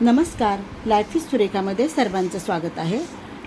नमस्कार. लाईफिस सुरेखामध्ये सर्वांचं स्वागत आहे.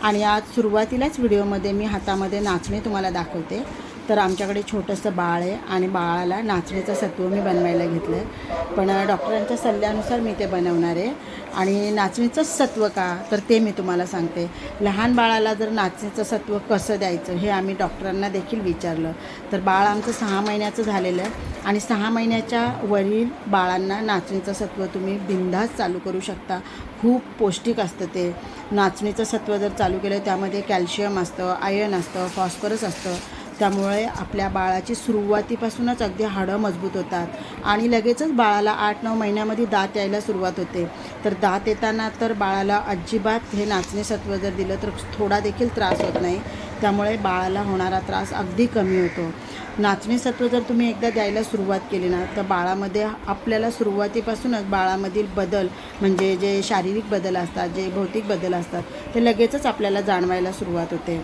आणि आज सुरुवातीलाच व्हिडिओमध्ये मी हातामध्ये नाचणे तुम्हाला दाखवते. तर आमच्याकडे छोटंसं बाळ आहे आणि बाळाला नाचणीचं सत्व मी बनवायला घेतलं आहे. पण डॉक्टरांच्या सल्ल्यानुसार मी ते बनवणार आहे. आणि नाचणीचं सत्व का? तर ते मी तुम्हाला सांगते. लहान बाळाला जर नाचणीचं सत्व कसं द्यायचं हे आम्ही डॉक्टरांना देखील विचारलं. तर बाळ आमचं सहा महिन्याचं झालेलं आहे आणि सहा महिन्याच्या वरील बाळांना नाचणीचं सत्व तुम्ही बिंधास चालू करू शकता. खूप पौष्टिक असतं ते. नाचणीचं सत्व जर चालू केलं त्यामध्ये कॅल्शियम असतं आयर्न असतं फॉस्फरस असतं. त्यामुळे आपल्या बाळाची सुरुवातीपासूनच अगदी हाडं मजबूत होतात. आणि लगेचच बाळाला आठ नऊ महिन्यामध्ये दात यायला सुरुवात होते. तर दात येताना तर बाळाला अजिबात हे नाचणे सत्व जर दिलं तर थोडा देखील त्रास होत नाही. त्यामुळे बाळाला होणारा त्रास अगदी कमी होतो. नाचणी सत्व जर तुम्ही एकदा द्यायला सुरुवात केली ना तर बाळामध्ये आपल्याला सुरुवातीपासूनच बाळामधील बदल म्हणजे जे शारीरिक बदल असतात जे भौतिक बदल असतात ते लगेचच आपल्याला जाणवायला सुरुवात होते.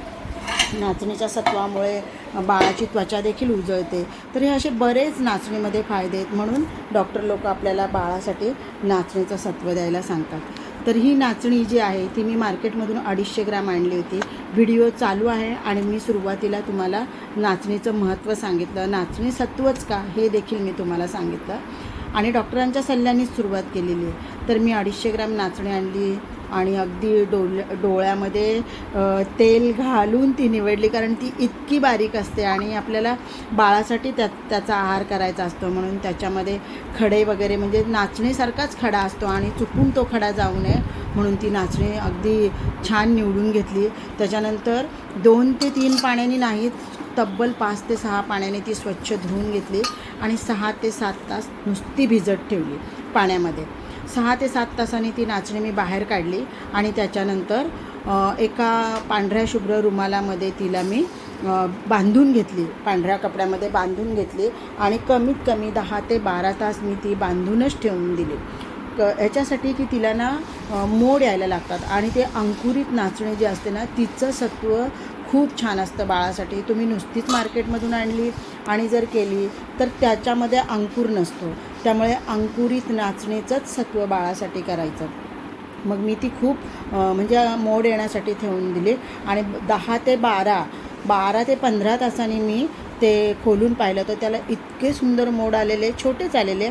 नाचणीच्या सत्वामुळे बाळाची त्वचा देखील उजळते. तर हे असे बरेच नाचणीमध्ये फायदे आहेत म्हणून डॉक्टर लोक आपल्याला बाळासाठी नाचणीचं सत्व द्यायला सांगतात. तर ही नाचणी जी आहे ती मी मार्केटमधून अडीचशे ग्राम आणली होती. व्हिडिओ चालू आहे आणि मी सुरुवातीला तुम्हाला नाचणीचं महत्त्व सांगितलं. नाचणी सत्वच का हे देखील मी तुम्हाला सांगितलं. आणि डॉक्टरांच्या सल्ल्यानेच सुरुवात केलेली आहे. तर मी अडीचशे ग्राम नाचणी आणली. आणि अगदी डोल डोळ्यामध्ये तेल घालून ती निवडली कारण ती इतकी बारीक असते आणि आपल्याला बाळासाठी त्या त्याचा आहार करायचा असतो. म्हणून त्याच्यामध्ये खडे वगैरे म्हणजे नाचणीसारखाच खडा असतो आणि चुकून तो खडा जाऊ नये म्हणून ती नाचणी अगदी छान निवडून घेतली. त्याच्यानंतर दोन ते तीन पाण्याने नाही तब्बल पाच ते सहा पाण्याने ती स्वच्छ धुवून घेतली आणि सहा ते सात तास नुसती भिजत ठेवली पाण्यामध्ये. सहा ते सात तासांनी ती नाचणी मी बाहेर काढली आणि त्याच्यानंतर एका पांढऱ्या शुभ्र रुमालामध्ये तिला मी बांधून घेतली पांढऱ्या कपड्यामध्ये बांधून घेतली आणि कमीत कमी दहा ते बारा तास मी ती बांधूनच ठेवून दिली. क ह्याच्यासाठी की तिला ना मोड यायला लागतात आणि ते अंकुरित नाचणे जे असते ना तिचं सत्व खूप छान असतं बाळासाठी. तुम्ही नुसतीच मार्केटमधून आणली आणि जर केली तर त्याच्यामध्ये अंकुर नसतो. त्यामुळे अंकुरित नाचणीचंच सत्व बाळासाठी करायचं. मग मी ती खूप म्हणजे मोड येण्यासाठी ठेवून दिली. आणि दहा ते बारा बारा ते पंधरा तासांनी मी ते खोलून पाहिलं तर त्याला इतके सुंदर मोड आलेले छोटेच आलेले.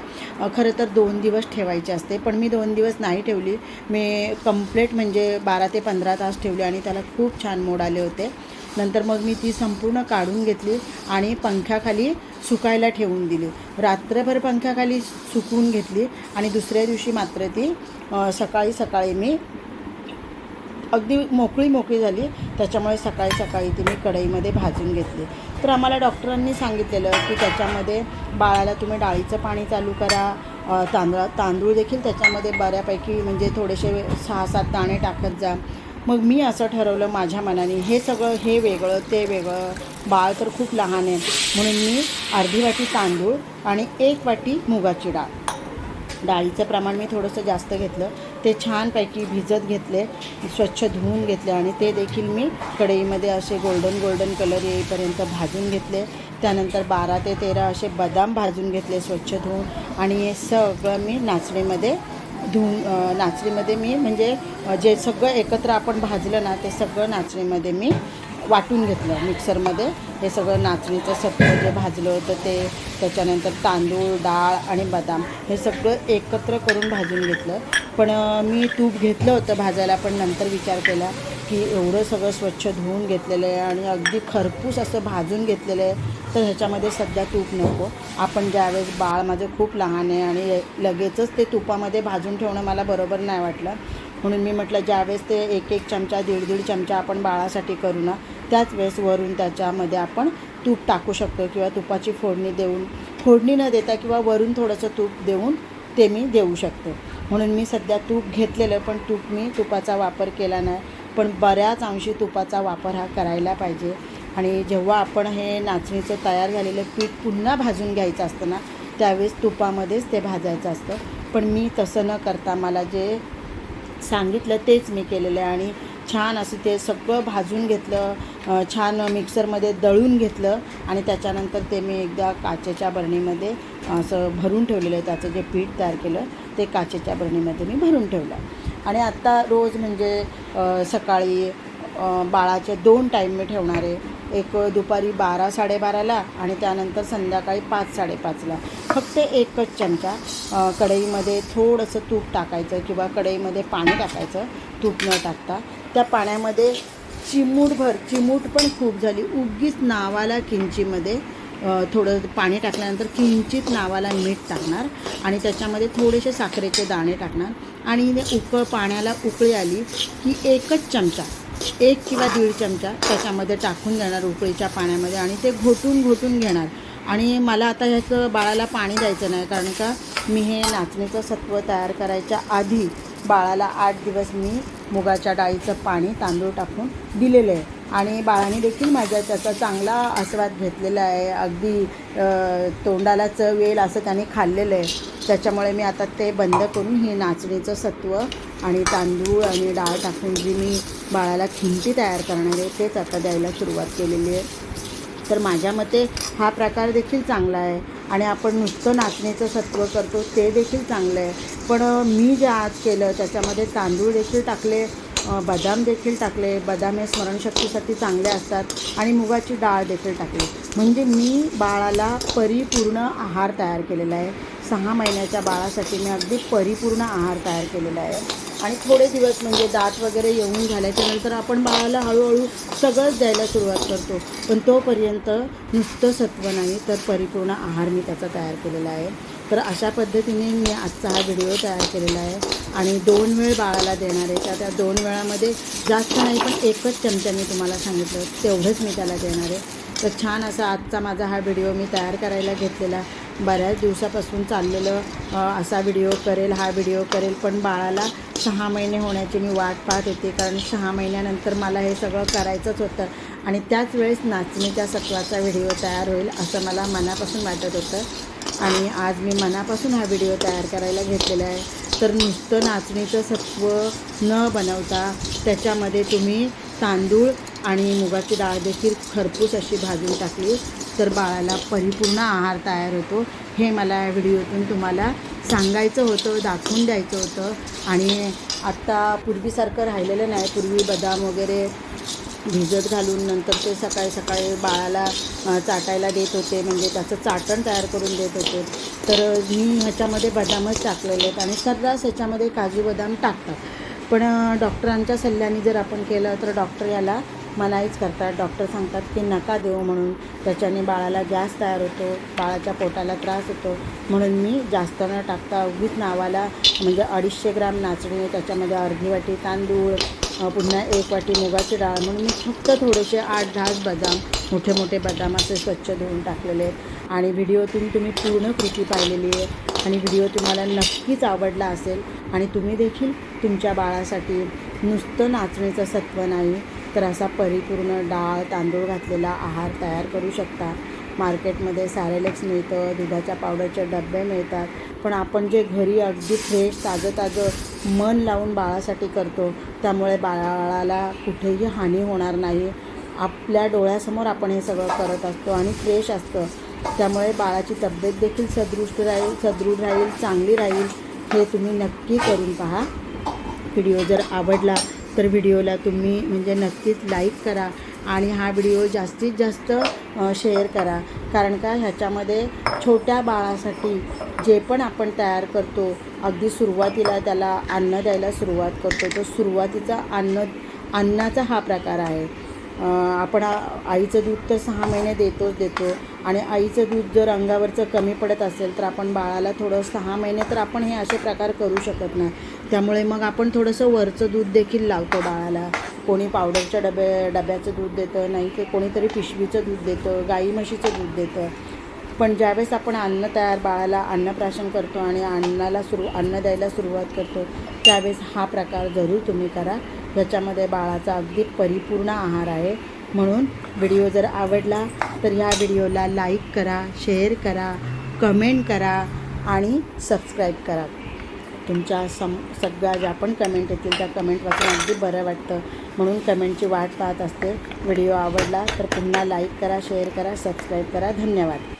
खरं तर दोन दिवस ठेवायचे असते. पण मी दोन दिवस नाही ठेवली. मी कम्प्लेट म्हणजे बारा ते पंधरा तास ठेवली आणि त्याला खूप छान मोड आले होते. नंतर मग मी ती संपूर्ण काढून घेतली आणि पंख्याखाली सुकायला ठेवून दिली. रात्रभर पंख्याखाली सुकवून घेतली आणि दुसऱ्या दिवशी मात्र ती सकाळी सकाळी मी अगदी मोकळी मोकळी झाली. त्याच्यामुळे सकाळी सकाळी ती मी कढईमध्ये भाजून घेतली. तर आम्हाला डॉक्टरांनी सांगितलेलं की त्याच्यामध्ये बाळाला तुम्ही डाळीचं पाणी चालू करा. तांदळा तांदूळ देखील त्याच्यामध्ये बऱ्यापैकी म्हणजे थोडेसे सहा सात दाणे टाकत जा. मग मी असं ठरवलं माझ्या मनाने हे सगळं हे वेगळं ते वेगळं. बाळ तर खूप लहान आहे. म्हणून मी अर्धी वाटी तांदूळ आणि एक वाटी मुगाची डाळ. डाळीचं प्रमाण मी थोडंसं जास्त घेतलं. ते छानपैकी भिजत घेतले स्वच्छ धुवून घेतले आणि ते देखील मी कढईमध्ये असे गोल्डन गोल्डन कलर येईपर्यंत भाजून घेतले. त्यानंतर बारा ते तेरा असे बदाम भाजून घेतले स्वच्छ धुवून आणि हे सगळं मी नाचणीमध्ये धुवून नाचणीमध्ये मी म्हणजे जे सगळं एकत्र आपण भाजलं ना ते सगळं नाचणीमध्ये मी वाटून घेतलं मिक्सरमध्ये. हे सगळं नाचणीचं सत्व जे भाजलं होतं ते त्याच्यानंतर तांदूळ डाळ आणि बदाम हे सगळं एकत्र करून भाजून घेतलं. पण मी तूप घेतलं होतं भाजायला पण नंतर विचार केला की एवढं सगळं स्वच्छ धुवून घेतलेलं आहे आणि अगदी खरपूस असं भाजून घेतलेलं आहे तर ह्याच्यामध्ये सध्या तूप नको. आपण ज्यावेळेस बाळ माझं खूप लहान आहे आणि लगेचच ते तुपामध्ये भाजून ठेवणं मला बरोबर नाही वाटलं. म्हणून मी म्हटलं ज्यावेळेस ते एक एक चमचा दीड दीड चमचा आपण बाळासाठी करू ना त्याच वेळेस वरून त्याच्यामध्ये आपण तूप टाकू शकतो किंवा तुपाची फोडणी देऊन फोडणी न देता किंवा वरून थोडंसं तूप देऊन ते मी देऊ शकते. म्हणून मी सध्या तूप घेतलेलं पण तूप मी तुपाचा वापर केला नाही. पण बऱ्याच अंशी तुपाचा वापर हा करायला पाहिजे. आणि जेव्हा आपण हे नाचणीचं तयार झालेलं पीठ पुन्हा भाजून घ्यायचं असतं ना त्यावेळेस तुपामध्येच ते भाजायचं असतं. पण मी तसं न करता मला जे सांगितलं तेच मी केलेलं आहे. आणि छान असं ते सगळं भाजून घेतलं छान मिक्सरमध्ये दळून घेतलं आणि त्याच्यानंतर ते मी एकदा काचेच्या बरणीमध्ये असं भरून ठेवलेलं आहे. त्याचं जे पीठ तयार केलं ते काचेच्या बरणीमध्ये मी भरून ठेवलं. आणि आत्ता रोज म्हणजे सकाळी बाळाचे दोन टाईम मी ठेवणार आहे. एक दुपारी बारा साडेबाराला आणि त्यानंतर संध्याकाळी पाच साडेपाचला. फक्त एकच चमचा कढईमध्ये थोडंसं तूप टाकायचं किंवा कढईमध्ये पाणी टाकायचं. तूप न टाकता. त्या पाण्यामध्ये चिमूटभर चिमूट पण खूप झाली. उगीच नावाला किंचीमध्ये थोडं पाणी टाकल्यानंतर किंचित नावाला मीठ टाकणार आणि त्याच्यामध्ये थोडेसे साखरेचे दाणे टाकणार. आणि ते उकळ पाण्याला उकळी आली की एकच चमचा एक किंवा दीड चमचा त्याच्यामध्ये टाकून देणार उकळीच्या पाण्यामध्ये आणि ते घोटून घोटून घेणार. आणि मला आता ह्याचं बाळाला पाणी द्यायचं नाही कारण का मी हे नाचणीचं सत्व तयार करायच्या आधी बाळाला आठ दिवस मी मुगाच्या डाळीचं पाणी तांदूळ टाकून दिलेलं आहे. आणि बाळाने देखील माझ्या त्याचा चांगला आस्वाद घेतलेला आहे. अगदी तोंडाला चव येईल असं त्याने खाल्लेलं आहे. त्याच्यामुळे मी आता ते बंद करून ही नाचणीचं सत्व आणि तांदूळ आणि डाळ टाकून जी मी बाळाला खिंती तयार करणार आहे तेच आता द्यायला सुरुवात केलेली आहे. तर माझ्या मते हा प्रकार देखील चांगला आहे. आणि आपण नुसतं नाचण्याचं सत्व करतो ते देखील चांगलं आहे. पण मी जे आज केलं त्याच्यामध्ये तांदूळ देखील टाकले बदाम देखील टाकले बदाम हे स्मरणशक्तीसाठी चांगले असतात आणि मुगाची डाळ देखील टाकली. म्हणजे मी बाळाला परिपूर्ण आहार तयार केलेला आहे. सहा महिन्याच्या बाळासाठी मी अगदी परिपूर्ण आहार तयार केलेला आहे. आणि थोडे दिवस म्हणजे दात वगैरे येऊन झाल्याच्यानंतर आपण बाळाला हळूहळू सगळंच द्यायला सुरुवात करतो. पण तोपर्यंत नुसतं सत्व नाही तर परिपूर्ण आहार मी त्याचा तयार केलेला आहे. तर अशा पद्धतीने मी आजचा हा व्हिडिओ तयार केलेला आहे. आणि दोन वेळ बाळाला देणार आहे. त्या त्या दोन वेळामध्ये जास्त नाही पण एकच चमचा मी तुम्हाला सांगितलं तेवढंच मी त्याला देणार आहे. तर छान असा आजचा माझा हा व्हिडिओ मी तयार करायला घेतलेला बऱ्याच दिवसापासून चाललेलं असा व्हिडिओ करेल हा व्हिडिओ करेल पण बाळाला सहा महिने होण्याची मी वाट पाहत होते कारण सहा महिन्यानंतर मला हे सगळं करायचंच होतं. आणि त्याच वेळेस नाचणीच्या सत्वाचा व्हिडिओ तयार होईल असं मला मनापासून वाटत होतं. आणि आज मी मनापासून हा व्हिडिओ तयार करायला घेतलेला आहे. तर नुसतं नाचणीचं सत्व न बनवता त्याच्यामध्ये तुम्ही तांदूळ आणि मुगाची डाळ देखील खरपूस अशी भाजून टाकली. तर बाळाला परिपूर्ण आहार तयार होतो. हे मला या व्हिडिओतून तुम्हाला सांगायचं होतं दाखवून द्यायचं होतं. आणि आत्ता पूर्वीसारखं राहिलेलं नाही. पूर्वी बदाम वगैरे भिजत घालून नंतर ते सकाळी सकाळी बाळाला चाटायला देत होते. म्हणजे त्याचं चाटण तयार करून देत होते. तर मी ह्याच्यामध्ये बदामच टाकलेले आहेत आणि सर्रास ह्याच्यामध्ये काजू बदाम टाकतात. पण डॉक्टरांच्या सल्ल्याने जर आपण केलं तर डॉक्टर याला मनाईच करतात. डॉक्टर सांगतात की नका देऊ म्हणून. त्याच्याने बाळाला गॅस तयार होतो. बाळाच्या पोटाला त्रास होतो. म्हणून मी जास्त न टाकता उगीच नावाला म्हणजे अडीचशे ग्राम नाचणी त्याच्यामध्ये अर्धी वाटी तांदूळ पुन्हा एक वाटी मुगाची डाळ. म्हणून मी फक्त थोडेसे आठ दहाच बदाम मोठे मोठे बदाम असे स्वच्छ धुवून टाकलेले. आहेत आणि व्हिडिओतून तुम्ही पूर्ण कृती पाहिलेली आहे. आणि व्हिडिओ तुम्हाला नक्कीच आवडला असेल. आणि तुम्ही देखील तुमच्या बाळासाठी नुसतं नाचण्याचं सत्व नाही तर असा परिपूर्ण डाळ तांदूळ घातलेला आहार तयार करू शकता. मार्केटमध्ये सॅरेलेक्स मिळतं दुधाच्या पावडरचे डबे मिळतात. पण आपण जे घरी अगदी फ्रेश ताजं ताजं मन लावून बाळासाठी करतो त्यामुळे बाळाला कुठेही हानी होणार नाही. आपल्या डोळ्यासमोर आपण हे सगळं करत असतो आणि फ्रेश असतं. त्यामुळे बाळाची तब्येत देखील सदृष्ट राहील सदृढ राहील चांगली राहील हे तुम्ही नक्की करून पहा. व्हिडिओ जर आवडला तर व्हिडिओला तुम्ही म्हणजे नक्कीच लाईक करा आणि हा व्हिडिओ जास्तीत जास्त शेअर करा. कारण का? ह्याच्यामध्ये छोट्या बाळासाठी जे पण आपण तयार करतो अगदी सुरुवातीला त्याला अन्न द्यायला सुरुवात करतो तो सुरुवातीचा अन्न अन्नाचा हा प्रकार आहे. आपण आईचं दूध तर सहा महिने देतोच देतो. आणि आईचं दूध जर अंगावरचं कमी पडत असेल तर आपण बाळाला थोडं सहा महिने तर आपण हे असे प्रकार करू शकत नाही. त्यामुळे मग आपण थोडंसं वरचं दूध देखील लावतो बाळाला. कोणी पावडरच्या डबे डब्याचं दूध देतं नाही ते कोणीतरी पिशवीचं दूध देतं गाई म्हशीचं दूध देतं. पण ज्यावेळेस आपण अन्न तयार बाळाला अन्नप्राशन करतो आणि अन्नाला सुरू अन्न द्यायला सुरुवात करतो त्यावेळेस हा प्रकार जरूर तुम्ही करा. ह्याच्यामध्ये बाळाचा अगदी परिपूर्ण आहार आहे. म्हणून व्हिडिओ जर आवडला तर ह्या व्हिडिओला लाईक करा शेअर करा कमेंट करा आणि सबस्क्राईब करा. तुमच्या सम सगळ्या ज्या पण कमेंट येतील त्या कमेंट वाचून अगदी बरं वाटतं. म्हणून कमेंटची वाट पाहत असते. व्हिडिओ आवडला तर पुन्हा लाईक करा शेअर करा सबस्क्राईब करा. धन्यवाद.